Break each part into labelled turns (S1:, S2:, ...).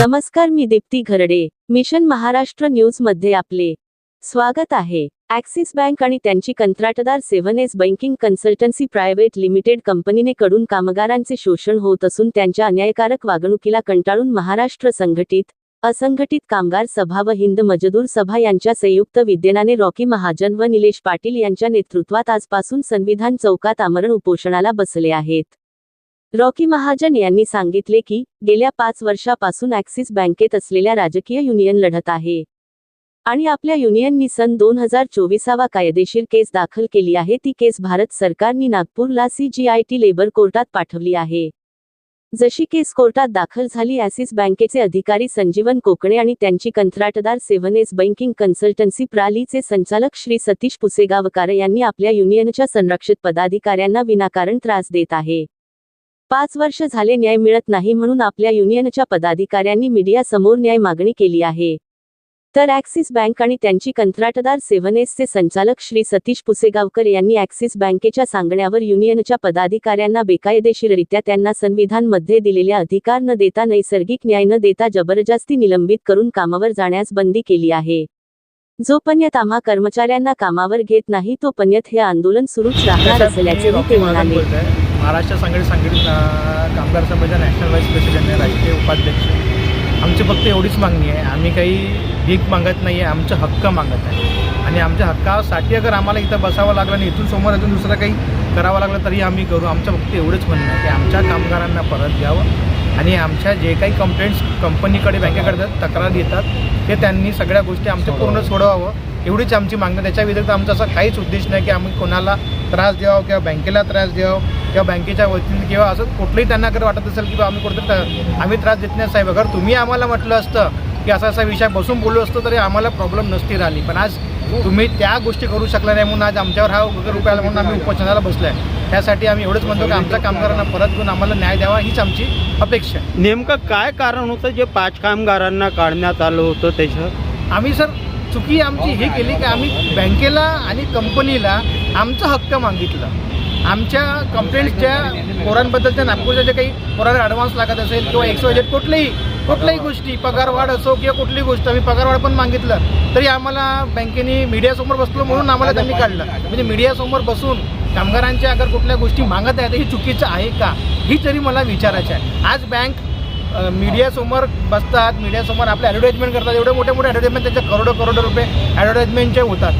S1: नमस्कार मी दीप्ती घरडे. मिशन महाराष्ट्र न्यूजमध्ये आपले स्वागत आहे. ॲक्सिस बँक आणि त्यांची कंत्राटदार seven S banking consultancy private limited कंपनीने कडून कामगारांचे शोषण होत असून त्यांच्या अन्यायकारक वागणुकीला कंटाळून महाराष्ट्र संघटित असंघटित कामगार सभा व हिंद मजदूर सभा यांच्या संयुक्त विद्यमाने रॉकी महाजन व निलेश पाटील यांच्या नेतृत्वात आजपासून संविधान चौकात आमरण उपोषणाला बसले आहेत. रॉकी महाजन यांनी सांगितले की गेल्या पाच वर्षापासून ॲक्सिस बँकेत असलेल्या राजकीय युनियन लढत आहे. आणि आपल्या युनियननी सन दोन हजार चोवीसावा कायदेशीर केस दाखल केली आहे. ती केस भारत सरकारनी नागपूरला सीजीआयटी लेबर कोर्टात पाठवली आहे. जशी केस कोर्टात दाखल झाली ॲसिस बँकेचे अधिकारी संजीवन कोकणे आणि त्यांची कंत्राटदार सेव्हन एस बँकिंग कन्सल्टन्सी प्रालीचे संचालक श्री सतीश पुसेगावकर यांनी आपल्या युनियनच्या संरक्षित पदाधिकाऱ्यांना विनाकारण त्रास देत आहे. पाच वर्ष झाले न्याय मिळत नाही म्हणून आपल्या युनियनच्या पदाधिकाऱ्यांनी मीडियासमोर न्याय मागणी केली आहे. तर ॲक्सिस बँक आणि त्यांची कंत्राटदार सेव्हन एसचे संचालक श्री सतीश पुसेगावकर यांनी ॲक्सिस बँकेच्या सांगण्यावर युनियनच्या पदाधिकाऱ्यांना बेकायदेशीररित्या त्यांना संविधानमध्ये दिलेल्या अधिकार न देता नैसर्गिक न्याय न देता जबरदस्ती निलंबित करून कामावर जाण्यास बंदी केली आहे. जोपर्यंत आम्हा कर्मचाऱ्यांना कामावर घेत नाही तोपर्यंत हे आंदोलन सुरूच राहणार असल्याचे ते म्हणाले.
S2: महाराष्ट्र कामगार नॅशनल व्हाईस प्रेसिडेंट उपाध्यक्ष. आमची फक्त एवढीच मागणी आहे. आम्ही काही भीक मागत नाही आहे आमचे हक्क मागत आहे. आणि आमच्या हक्कासाठी अगर आम्हाला इथं बसावं लागलं आणि इथून समोर अजून दुसरं काही करावं लागलं तरी आम्ही करू. आमचं फक्त एवढंच म्हणणं आहे की आमच्या कामगारांना परत द्यावं आणि आमच्या जे काही कंप्लेंट्स कंपनीकडे बँकेकडे तक्रार येतात ते त्यांनी सगळ्या गोष्टी आमच्या पूर्ण सोडवावं. एवढीच आमची मागणी त्याच्या व्यतिरिक्त आमचा असा काहीच उद्देश नाही की आम्ही कोणाला त्रास द्यावा किंवा बँकेला त्रास द्यावा. किंवा बँकेच्या वतीने किंवा असं कुठलंही त्यांना जर वाटत असेल की बा आम्ही कुठं त्र- आम्ही त्रास देत नाही साहेब. अगर तुम्ही आम्हाला म्हटलं असतं की असा असा विषय बसून बोललो असतो तरी आम्हाला प्रॉब्लेम नसती राहिली. पण आज तुम्ही त्या गोष्टी करू शकला नाही म्हणून आज आमच्यावर हा वगैरे रुपये म्हणून आम्ही उपोषणाला बसलो आहे त्यासाठी आम्ही एवढंच म्हणतो की आमच्या कामगारांना परत घेऊन आम्हाला न्याय द्यावा हीच आमची अपेक्षा आहे.
S3: नेमकं काय कारण होतं जे पाच कामगारांना काढण्यात आलं होतं त्याचं
S2: आम्ही सर चुकी आमची ही केली की आम्ही बँकेला आणि कंपनीला आमचा हक्क मागितलं. आमच्या कंप्लेंट्सच्या पोरांबद्दलच्या नागपूरच्या जे काही पोरांना ॲडव्हान्स लागत असेल किंवा एक्सो जेट कुठल्याही कुठल्याही गोष्टी पगारवाढ असो किंवा कुठलीही गोष्ट आम्ही पगारवाढ पण मागितलं तरी आम्हाला बँकेने मीडियासमोर बसलो म्हणून आम्हाला त्यांनी काढलं. म्हणजे मीडियासमोर बसून कामगारांच्या अगर कुठल्या गोष्टी मागत आहे तर हे चुकीचं आहे का? ही तरी मला विचारायचं आहे. आज बँक मीडियासमोर बसतात मीडियासमोर आपले ॲडव्हर्टाईजमेंट करतात एवढे मोठे मोठे ॲडव्हर्टाईजमेंट त्यांचे करोडो करोडो रुपये ॲडव्हर्टाईजमेंटचे होतात.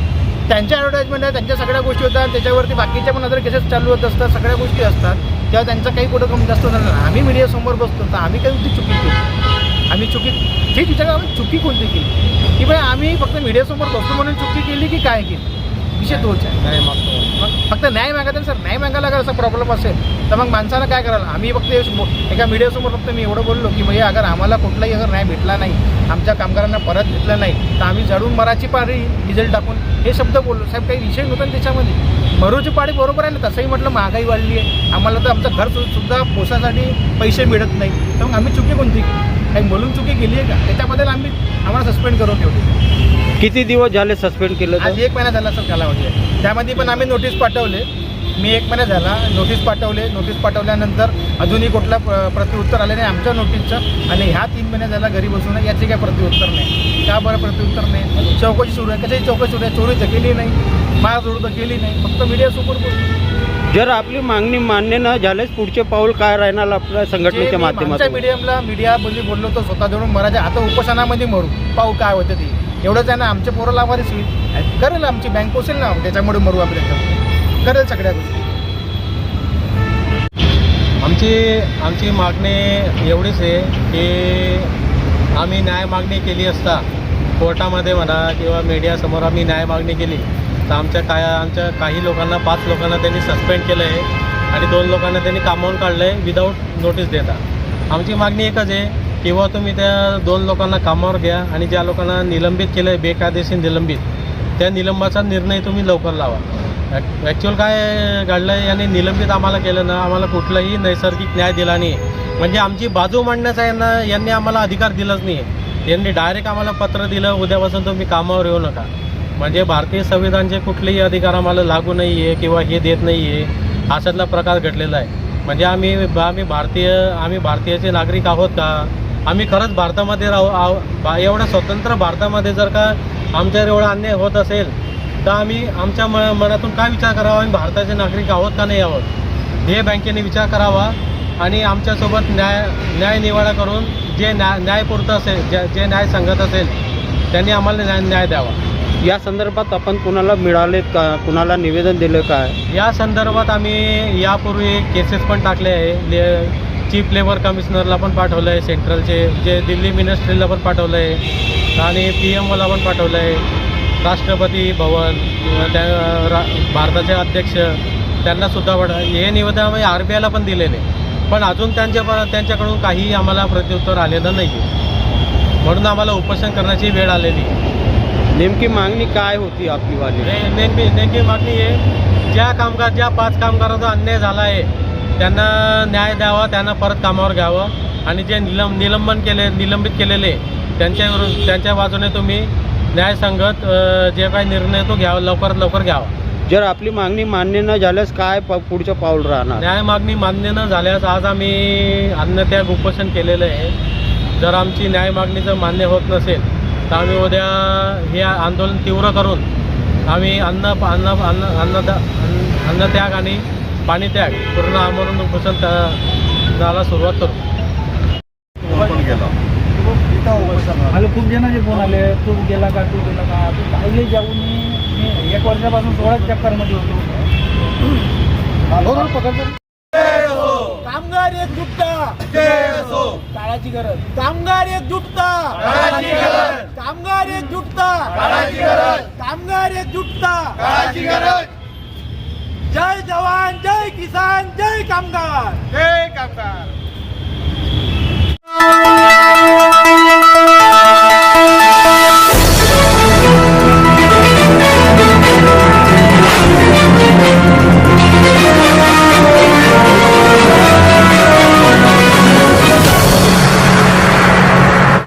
S2: त्यांच्या ॲडव्हर्टाईजमेंट आहे त्यांच्या सगळ्या गोष्टी होतात त्याच्यावरती बाकीच्या पण अदर केसेस चालू होत असतात सगळ्या गोष्टी असतात. तेव्हा त्यांचं काही कुठं कमी जास्त होणार नाही. आम्ही मीडियासमोर बसतो तर आम्ही काही ती चुकी केली. आम्ही चुकी ठीक विचार आम्ही चुकी कोणती केली? की बाई आम्ही फक्त मीडियासमोर बसतो म्हणून चुकी केली की काय केली? विषय तोच आहे. मग फक्त न्याय मागायचा सर न्याय मागायला अगर असा प्रॉब्लेम असेल तर मग माणसानं काय करायला? आम्ही फक्त एक मीडियासमोर फक्त मी एवढं बोललो की भैया अगर आम्हाला कुठलाही अगर न्याय भेटला नाही आमच्या कामगारांना परत घेतलं नाही तर आम्ही जडून मराची पारी डिझेल टाकून हे शब्द बोललो. साहेब काही विषय नव्हता ना त्याच्यामध्ये. मरूची पाडी बरोबर आहे ना? तसंही म्हटलं महागाई वाढली आहे. आम्हाला तर आमचं घर सुद्धा पोसासाठी पैसे मिळत नाही. तर मग आम्ही चुकी कोणती काही बोलून चुकी केली आहे का? त्याच्याबद्दल आम्ही आम्हाला सस्पेंड करून ठेवली
S3: किती दिवस झाले सस्पेंड केलं
S2: आज एक महिना झाला सर कालावधी आहे. त्यामध्ये पण आम्ही नोटीस पाठवले. मी एक महिना झाला नोटीस पाठवले. नोटीस पाठवल्यानंतर अजूनही कुठला प्र- प्रतिउत्तर आले नाही आमच्या नोटीसचं आणि ह्या तीन महिने झाला घरी बसून याचे काही प्रतिउत्तर नाही. का बरं प्रतिउत्तर नाही? चौकशी सुरू आहे. कशाची चौकशी सुरू आहे? चोरी तर केली नाही. मारझोड तर केली नाही. फक्त मीडियासमोर बोलतो
S3: जर आपली मागणी मान्य न झाल्यास पुढचे पाऊल काय राहणार आपल्या संघटनेच्या माध्यमातून?
S2: मीडियमला मीडिया बोलली बोललो तर स्वतः जवळून मराठा आता उपोषणामध्ये मरू. पाहू काय होतं ते. एवढंच आहे ना आमच्या पोराला आम्हाला होईल. करेल आमची बँक पोसेल ना त्याच्यामुळे मरू आम्ही करेल सगळ्या गोष्टी.
S4: आमची आमची मागणी एवढीच आहे की आम्ही न्याय मागणी केली असता कोर्टामध्ये म्हणा किंवा मीडियासमोर आम्ही न्याय मागणी केली तर आमच्या काय आमच्या काही लोकांना पाच लोकांना त्यांनी सस्पेंड केलं आहे आणि दोन लोकांना त्यांनी कामावून काढलं आहे विदाऊट नोटीस देता. आमची मागणी एकच आहे किंवा तुम्ही त्या दोन लोकांना कामावर घ्या आणि ज्या लोकांना निलंबित केलं आहे बेकायदेशीर निलंबित त्या निलंबाचा निर्णय तुम्ही लवकर लावा. ॲक्च्युअल काय घडलं आहे यांनी निलंबित आम्हाला केलं ना आम्हाला कुठलाही नैसर्गिक न्याय दिला नाही. म्हणजे आमची बाजू मांडण्याचा यांना यांनी आम्हाला अधिकार दिलाच नाही. यांनी डायरेक्ट आम्हाला पत्र दिलं उद्यापासून तुम्ही कामावर येऊ नका. म्हणजे भारतीय संविधानचे कुठलेही अधिकार आम्हाला लागू नाही आहे किंवा हे देत नाही आहे अशातला प्रकार घडलेला आहे. म्हणजे आम्ही आम्ही भारतीय आम्ही भारतीयाचे नागरिक आहोत का? आम्ही खरंच भारतामध्ये राहू एवढ्या स्वतंत्र भारतामध्ये जर का आमच्यावर एवढा अन्याय होत असेल तर आम्ही आमच्या म मनातून काय विचार करावा? आम्ही भारताचे नागरिक आहोत का नाही आहोत? हे बँकेने विचार करावा आणि आमच्यासोबत न्याय न्याय निवाडा करून जे न्याय न्यायपुरतं असेल जे जे न्याय सांगत असेल त्यांनी आम्हाला न्याय न्याय द्यावा.
S3: या संदर्भात आपण कुणाला मिळालेत का? कुणाला निवेदन दिलं काय?
S4: या संदर्भात आम्ही यापूर्वी केसेस पण टाकले आहे चीफ लेबर कमिशनरला पण पाठवलं आहे सेंट्रलचे जे दिल्ली मिनिस्ट्रीला पण पाठवलं आहे आणि पी एम ओला पण पाठवलं आहे राष्ट्रपती भवन त्या रा भारताचे अध्यक्ष त्यांनासुद्धा पाठ हे निवेदन आम्ही आर बी आयला पण दिलेले. पण अजून त्यांच्या त्यांच्याकडून काहीही आम्हाला प्रत्युत्तर आलेलं नाही आहे म्हणून आम्हाला उपोषण करण्याची वेळ आलेली.
S3: नेमकी मागणी काय होती आपली वाली?
S4: नेमकी नेमकी मागणी आहे ज्या कामगार ज्या पाच कामगारांचा अन्याय झाला आहे त्यांना न्याय द्यावा त्यांना परत कामावर घ्यावं. आणि जे निलंब निलंबन केले निलंबित केलेले त्यांच्या विरुद्ध त्यांच्या बाजूने तुम्ही न्याय सांगत अ, जे काही निर्णय तो घ्यावा लवकरात लवकर घ्यावा.
S3: जर आपली मागणी मान्य न झाल्यास काय पुढचं पाऊल राहणार?
S4: न्याय मागणी मान्य न झाल्यास आज आम्ही अन्नत्याग उपोषण केलेलं आहे. जर आमची न्याय मागणी जर मान्य होत नसेल तर आम्ही उद्या हे आंदोलन तीव्र करून आम्ही अन्न अन्न अन्न अन्नदा अन्न- अन्नत्याग आणि पाणीत्याग पूर्ण आमरण उपोषण त्याला सुरुवात करू.
S5: मला खूप जणांचे फोन आले. तू गेला का तू गेला का? तू पाहिले जाऊन मी मी एक वर्षापासून सोळा चक्करमध्ये होतो. कामगार एक जुटता काळाची गरज. कामगार एक जुटता कामगार एक जुटता कामगार एक जुटता जय जवान जय किसान जय कामगार।
S2: जय कामगार।